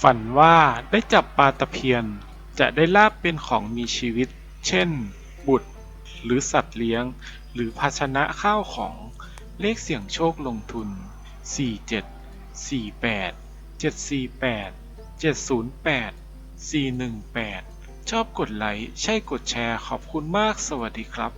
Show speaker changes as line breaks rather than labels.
ฝันว่าได้จับปลาตะเพียน จะได้ลาบเป็นของมีชีวิต เช่น บุตร หรือสัตว์เลี้ยง หรือภาชนะข้าวของ เลขเสี่ยงโชคลงทุน 47 48 748 708 418 ชอบกดไลค์ ใช่กดแชร์ ขอบคุณมาก สวัสดีครับ